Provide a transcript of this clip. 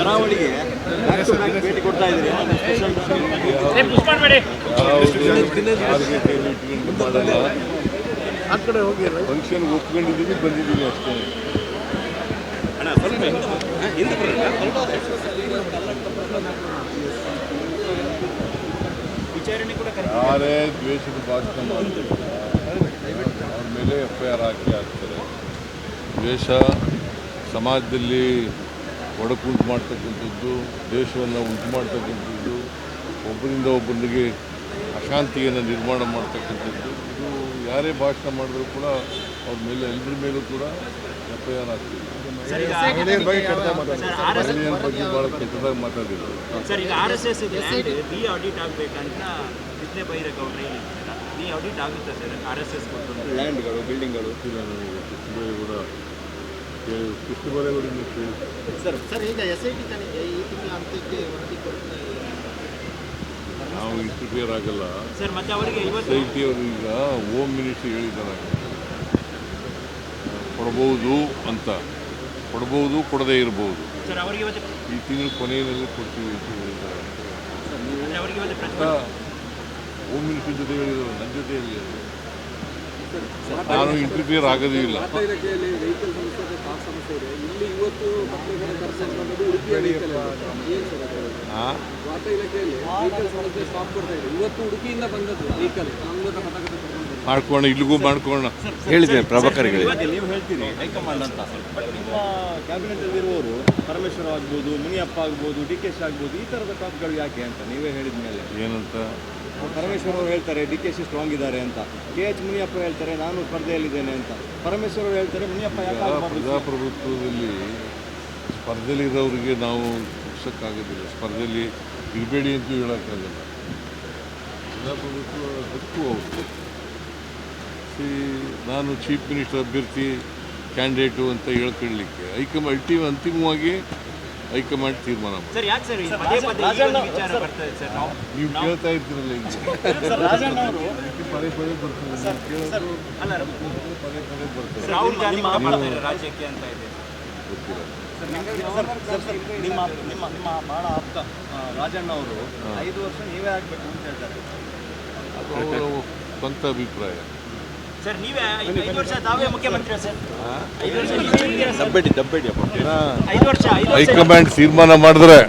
ಕರಾವಳಿಗೆ ಭೇಟಿ ಕೊಡ್ತಾ ಇದ್ದೀರಿ? ಆ ಕಡೆ ಹೋಗಿ ಫಂಕ್ಷನ್ ಒಪ್ಕೊಂಡಿದ್ದೀವಿ ಬಂದಿದ್ದೀವಿ ಅಷ್ಟೇ. ವಿಚಾರಣೆ ಕೂಡ ಯಾರೇ ದ್ವೇಷದ ಭಾಷಣ ಮಾಡ್ತಾರೆ ಅವ್ರ ಮೇಲೆ ಎಫ್ ಐ ಆರ್ ಹಾಕಿ ಹಾಕ್ತಾರೆ. ದ್ವೇಷ ಸಮಾಜದಲ್ಲಿ ಒಡಕುಂಟು ಮಾಡ್ತಕ್ಕಂಥದ್ದು ದೇಶವನ್ನು ಉಂಟು ಮಾಡ್ತಕ್ಕಂಥದ್ದು ಒಬ್ಬರಿಂದ ಒಬ್ಬರಿಗೆ ಅಶಾಂತಿಯನ್ನು ನಿರ್ಮಾಣ ಮಾಡ್ತಕ್ಕಂಥದ್ದು. ಇದು ಯಾರೇ ಭಾಷಣ ಮಾಡಿದ್ರು ಕೂಡ ಅವ್ರ ಮೇಲೆ ಎಲ್ಲರ ಮೇಲೂ ಕೂಡ ಎಫ್ ಆಗ್ತದೆ. ಆರ್ ಮಹಿಳೆಯರ ಬಗ್ಗೆ ಭಾಳ ಕೆಟ್ಟದಾಗಿ ಮಾತಾಡಿದ್ರು. ಲ್ಯಾಂಡ್ಗಳು ಬಿಲ್ಡಿಂಗ್ಗಳು ಗೊತ್ತಿಲ್ಲ. ಸರ್ ಸರ್ ಈಗ ಎಸ್ ಐ ಟಿ ತನಿಖೆ ಈ ತಿಂಗಳ ಅಂತ್ಯಕ್ಕೆ ವರದಿ ಕೊಡ್ತಾ ನಾವು ಇಂಟರ್ಫಿಯರ್ ಆಗಲ್ಲ ಸರ್ ಮತ್ತೆ ಅವರಿಗೆ ಇವತ್ತು ಎಸ್ ಐ ಟಿ ಅವರು ಈಗ ಹೋಮ್ ಮಿನಿಸ್ಟ್ರಿ ಹೇಳಿದ್ದಾರೆ ಕೊಡ್ಬೋದು ಅಂತ ಕೊಡ್ಬೋದು ಕೊಡದೇ ಇರ್ಬೋದು ಸರ್ ಅವರಿಗೆ ಇವತ್ತು ಈ ತಿಂಗಳು ಕೊನೆಯಲ್ಲಿ ಕೊಡ್ತೀವಿ ಅಂತ ಹೇಳಿದ್ದಾರೆ ಹೋಮ್ ಮಿನಿಸ್ಟ್ರಿ ಜೊತೆ ಹೇಳಿದರು ನನ್ನ ಜೊತೆ ಸರ್ ನಾನು ಇಂಟರ್ಫಿಯರ್ ಆಗೋದೇ ಇಲ್ಲ ವಾರ್ತಾ ಇಲಾಖೆಯಲ್ಲಿ ವೆಹಿಕಲ್ ಸಮಸ್ಯೆ ಇದೆ ಕಾರ್ ಸಮಸ್ಯೆ ಇದೆ ಇಲ್ಲಿ ಇವತ್ತು ಮಾಡ್ಕೋಣ ಇಲ್ಲಿಗೂ ಮಾಡ್ಕೋಣ ಹೇಳಿದ್ದೇನೆ ಪ್ರಭಾಕರ್ಗೆ ನೀವು ಹೇಳ್ತೀರಿ ಹೈಕಮಾಂಡ್ ಅಂತ ಬಟ್ ನಿಮ್ಮ ಕ್ಯಾಬಿನೆಟ್ ಇರುವವರು ಪರಮೇಶ್ವರ ಆಗ್ಬೋದು ಮುನಿಯಪ್ಪ ಆಗ್ಬೋದು ಡಿ ಕೆ ಶಿ ಆಗ್ಬೋದು ಈ ಥರದ ಟಾಪ್ಗಳು ಯಾಕೆ ಅಂತ ನೀವೇ ಹೇಳಿದ ಮೇಲೆ. ಏನಂತ? ಪರಮೇಶ್ವರ ಅವರು ಹೇಳ್ತಾರೆ ಡಿ ಕೆ ಶಿ ಸ್ಟ್ರಾಂಗ್ ಇದ್ದಾರೆ ಅಂತ. ಕೆ ಎಚ್ ಮುನಿಯಪ್ಪ ಹೇಳ್ತಾರೆ ನಾನು ಸ್ಪರ್ಧೆಯಲ್ಲಿದ್ದೇನೆ ಅಂತ. ಪರಮೇಶ್ವರ ಅವರು ಹೇಳ್ತಾರೆ ಮುನಿಯಪ್ಪ ಯಾಕೆ? ಪ್ರಜಾಪ್ರಭುತ್ವದಲ್ಲಿ ಸ್ಪರ್ಧೆಯಲ್ಲಿರೋರಿಗೆ ನಾವು ಮುಗಿಸೋಕ್ಕಾಗೋದಿಲ್ಲ ಸ್ಪರ್ಧೆಯಲ್ಲಿ ಇರಬೇಡಿ ಅಂತೂ ಹೇಳೋಕ್ಕಾಗಲ್ಲ. ಪ್ರಜಾಪ್ರಭುತ್ವ ಹಕ್ಕು ಅವ್ರದ್ದು ಸಿ ನಾನು ಚೀಫ್ ಮಿನಿಸ್ಟರ್ ಅಭ್ಯರ್ಥಿ ಕ್ಯಾಂಡಿಡೇಟು ಅಂತ ಹೇಳ್ಕೊಳ್ಳಿಕ್ಕೆ ಹೈಕಮಾಂಡ್ ಅಲ್ಟಿ ಅಂತಿಮವಾಗಿ ಹೈಕಮಾಂಡ್ ತೀರ್ಮಾನ ನಾವು ಕೇಳ್ತಾ ಇರ್ತೀರಲ್ಲ ಈಗ. ಪದೇ ಪದೇ ಬರ್ತದೆ ಪದೇ ಪದೇ ಬರ್ತದೆ ರಾಜ್ಯಕ್ಕೆ ಅಂತ ಇದೆ. ನಿಮ್ಮ ನಿಮ್ಮ ನಿಮ್ಮ ಬಹಳ ಆಪ್ತ ರಾಜಣ್ಣ ಅವರು ಐದು ವರ್ಷ ನೀವೇ ಆಗ್ಬೇಕು ಅಂತ ಹೇಳ್ತಾರೆ. ಅದು ಅವರ ಸ್ವಂತ ಅಭಿಪ್ರಾಯ. ಸರ್ ನೀವೇ ಐದು ವರ್ಷ ತಾವೇ ಮುಖ್ಯಮಂತ್ರಿ ಸರ್? ಐದು ವರ್ಷ? ದಬ್ಬೆಡಿ ದಬ್ಬೆಡಿ ಹೈಕಮಾಂಡ್ ತೀರ್ಮಾನ ಮಾಡಿದ್ರೆ.